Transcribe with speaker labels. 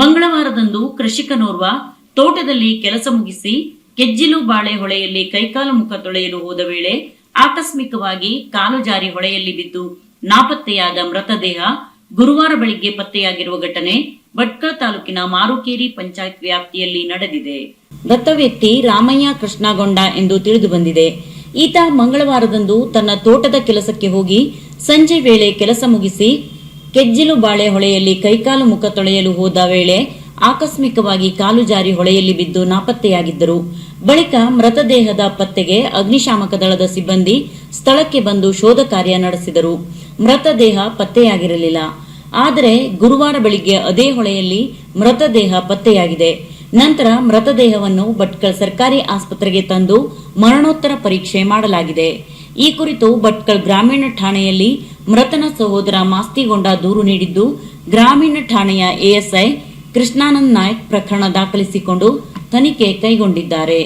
Speaker 1: ಮಂಗಳವಾರದಂದು ಕೃಷಿಕನೋರ್ವ ತೋಟದಲ್ಲಿ ಕೆಲಸ ಮುಗಿಸಿ ಕೆಜ್ಜಿಲು ಬಾಳೆ ಹೊಳೆಯಲ್ಲಿ ಕೈಕಾಲು ಮುಖ ತೊಳೆಯಲು ಹೋದ ವೇಳೆ ಆಕಸ್ಮಿಕವಾಗಿ ಕಾಲು ಜಾರಿ ಹೊಳೆಯಲ್ಲಿ ಬಿದ್ದು ನಾಪತ್ತೆಯಾದ ಮೃತದೇಹ ಗುರುವಾರ ಬೆಳಿಗ್ಗೆ ಪತ್ತೆಯಾಗಿರುವ ಘಟನೆ ಭಟ್ಕ ತಾಲೂಕಿನ ಮಾರುಕೇರಿ ಪಂಚಾಯತ್ ವ್ಯಾಪ್ತಿಯಲ್ಲಿ ನಡೆದಿದೆ
Speaker 2: ಮೃತ ವ್ಯಕ್ತಿ ರಾಮಯ್ಯ ಕೃಷ್ಣಗೊಂಡ ಎಂದು ತಿಳಿದು ಬಂದಿದೆ ಈತ ಮಂಗಳವಾರದಂದು ತನ್ನ ತೋಟದ ಕೆಲಸಕ್ಕೆ ಹೋಗಿ ಸಂಜೆ ವೇಳೆ ಕೆಲಸ ಮುಗಿಸಿ ಕೆಜ್ಜಿಲು ಬಾಳೆ ಹೊಳೆಯಲ್ಲಿ ಕೈಕಾಲು ಮುಖ ತೊಳೆಯಲು ಹೋದ ವೇಳೆ ಆಕಸ್ಮಿಕವಾಗಿ ಕಾಲು ಜಾರಿ ಹೊಳೆಯಲ್ಲಿ ಬಿದ್ದು ನಾಪತ್ತೆಯಾಗಿದ್ದರು ಬಳಿಕ ಮೃತದೇಹದ ಪತ್ತೆಗೆ ಅಗ್ನಿಶಾಮಕ ದಳದ ಸಿಬ್ಬಂದಿ ಸ್ಥಳಕ್ಕೆ ಬಂದು ಶೋಧ ಕಾರ್ಯ ನಡೆಸಿದರು ಮೃತದೇಹ ಪತ್ತೆಯಾಗಿರಲಿಲ್ಲ ಆದರೆ ಗುರುವಾರ ಬೆಳಿಗ್ಗೆ ಅದೇ ಹೊಳೆಯಲ್ಲಿ ಮೃತದೇಹ ಪತ್ತೆಯಾಗಿದೆ ನಂತರ ಮೃತದೇಹವನ್ನು ಭಟ್ಕಳ ಸರ್ಕಾರಿ ಆಸ್ಪತ್ರೆಗೆ ತಂದು ಮರಣೋತ್ತರ ಪರೀಕ್ಷೆ ಮಾಡಲಾಗಿದೆ ಈ ಕುರಿತು ಭಟ್ಕಲ್ ಗ್ರಾಮೀಣ ಠಾಣೆಯಲ್ಲಿ ಮೃತನ ಸಹೋದರ ಮಾಸ್ತಿಗೊಂಡ ದೂರು ನೀಡಿದ್ದು ಗ್ರಾಮೀಣ ಠಾಣೆಯ ಎಎಸ್ಐ ಕೃಷ್ಣಾನಂದ್ ನಾಯಕ್ ಪ್ರಕರಣ ದಾಖಲಿಸಿಕೊಂಡು ತನಿಖೆ ಕೈಗೊಂಡಿದ್ದಾರೆ